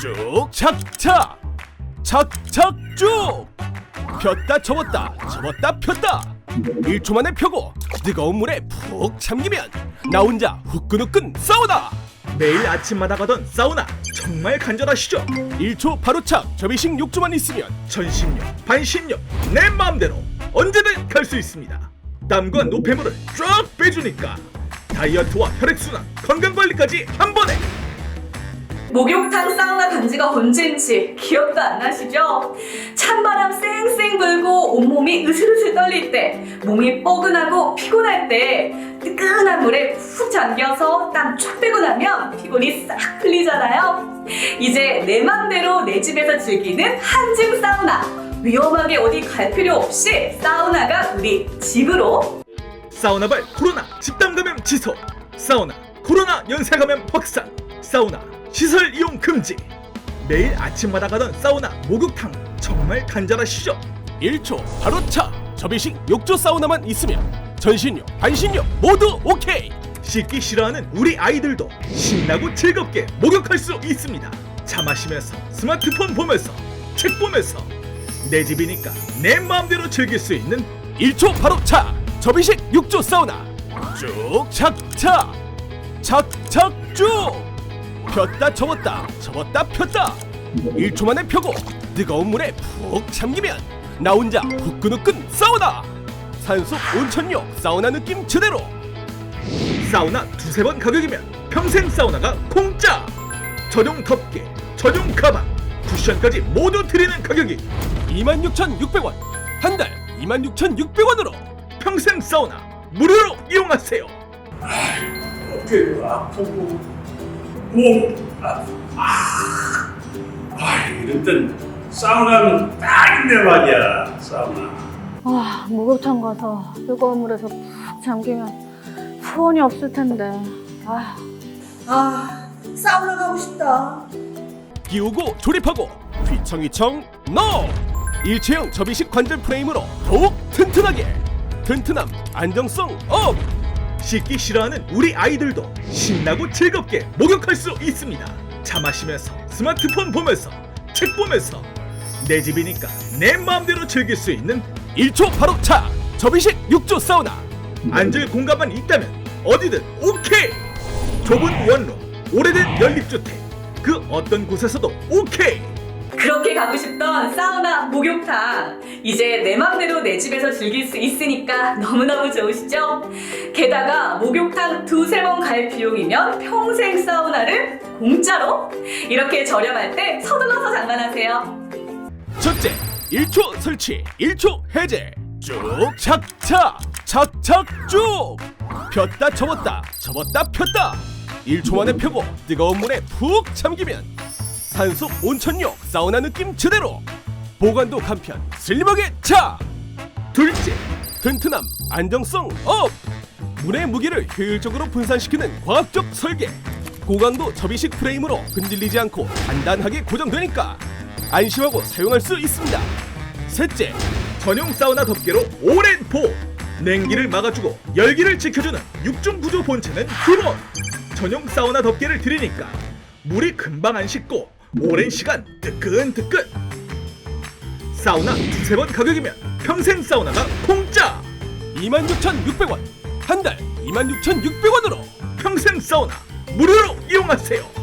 쭉 착착. 착착 쭉. 폈다 접었다 접었다 폈다. 1초 만에 펴고 뜨거운 물에 푹 참기면 나 혼자 후끈후끈 사우나 매일 아침마다 가던 사우나 정말 간절하시죠? 1초 바로 착. 접이식 욕조만 있으면 전신욕, 반신욕 내 마음대로 언제든 갈 수 있습니다. 땀과 노폐물을 쫙 빼주니까 다이어트와 혈액순환, 건강관리까지 한 번에 목욕탕 사우나 간지가 언제인지 기억도 안 나시죠? 찬바람 쌩쌩 불고 온몸이 으슬으슬 떨릴 때, 몸이 뻐근하고 피곤할 때 뜨끈한 물에 푹 잠겨서 땀 쫙 빼고 나면 피곤이 싹 풀리잖아요. 이제 내 맘대로 내 집에서 즐기는 한증 사우나. 위험하게 어디 갈 필요 없이 사우나가 우리 집으로 사우나발 코로나 집단 감염 지소 사우나 코로나 연쇄 감염 확산 사우나 시설 이용 금지. 매일 아침마다 가던 사우나 목욕탕 정말 간절하시죠? 1초 바로 착 접이식 욕조 사우나만 있으면 전신욕 반신욕 모두 오케이. 씻기 싫어하는 우리 아이들도 신나고 즐겁게 목욕할 수 있습니다. 차 마시면서 스마트폰 보면서 책 보면서 내 집이니까 내 마음대로 즐길 수 있는 1초 바로 착 접이식 욕조 사우나. 쭉 착착. 착착 쭉 폈다 접었다 접었다 폈다. 1초 만에 펴고 뜨거운 물에 푹 잠기면 나 혼자 후끈후끈 사우나 산속 온천욕 사우나 느낌 제대로. 사우나 두세 번 가격이면 평생 사우나가 공짜! 전용 덮개, 전용 가방, 쿠션까지 모두 드리는 가격이 26,600원. 한 달 26,600원으로 평생 사우나 무료로 이용하세요. 어깨도 아프고 몸 아프고 아, 아 이럴 땐 사우나는 딱내 말이야 사우나. 아, 목욕탕 가서 뜨거운 물에서 푹 잠기면 소원이 없을 텐데. 아, 아, 사우나 가고 싶다. 끼우고 조립하고 휘청휘청 넣어! 일체형 접이식 관절 프레임으로 더욱 튼튼하게. 튼튼함 안정성 업 씻기 싫어하는 우리 아이들도 신나고 즐겁게 목욕할 수 있습니다. 차 마시면서 스마트폰 보면서 책 보면서 내 집이니까 내 마음대로 즐길 수 있는 1초 바로 차 접이식 육조 사우나 앉을 공간만 있다면 어디든 오케이. 좁은 원룸, 오래된 연립주택 그 어떤 곳에서도 오케이. 그렇게 가고 싶던 사우나, 목욕탕. 이제 내 맘대로 내 집에서 즐길 수 있으니까 너무너무 좋으시죠? 게다가 목욕탕 두세 번 갈 비용이면 평생 사우나를 공짜로? 이렇게 저렴할 때 서둘러서 장만하세요. 첫째 1초 설치 1초 해제 쭉 착착 착착 쭉 폈다 접었다 접었다 폈다 1초 만에 펴고 뜨거운 물에 푹 잠기면 산속 온천욕 사우나 느낌 제대로. 보관도 간편 슬림하게 차. 둘째, 튼튼함 안정성 업. 물의 무게를 효율적으로 분산시키는 과학적 설계. 고강도 접이식 프레임으로 흔들리지 않고 단단하게 고정되니까 안심하고 사용할 수 있습니다. 셋째 전용 사우나 덮개로 오랜 보호 냉기를 막아주고 열기를 지켜주는 육중 구조 본체는 기본 전용 사우나 덮개를 드리니까 물이 금방 안 식고 오랜 시간 뜨끈뜨끈. 사우나 두세 번 가격이면 평생 사우나가 공짜. 26,600원 한 달 26,600원으로 평생 사우나 무료로 이용하세요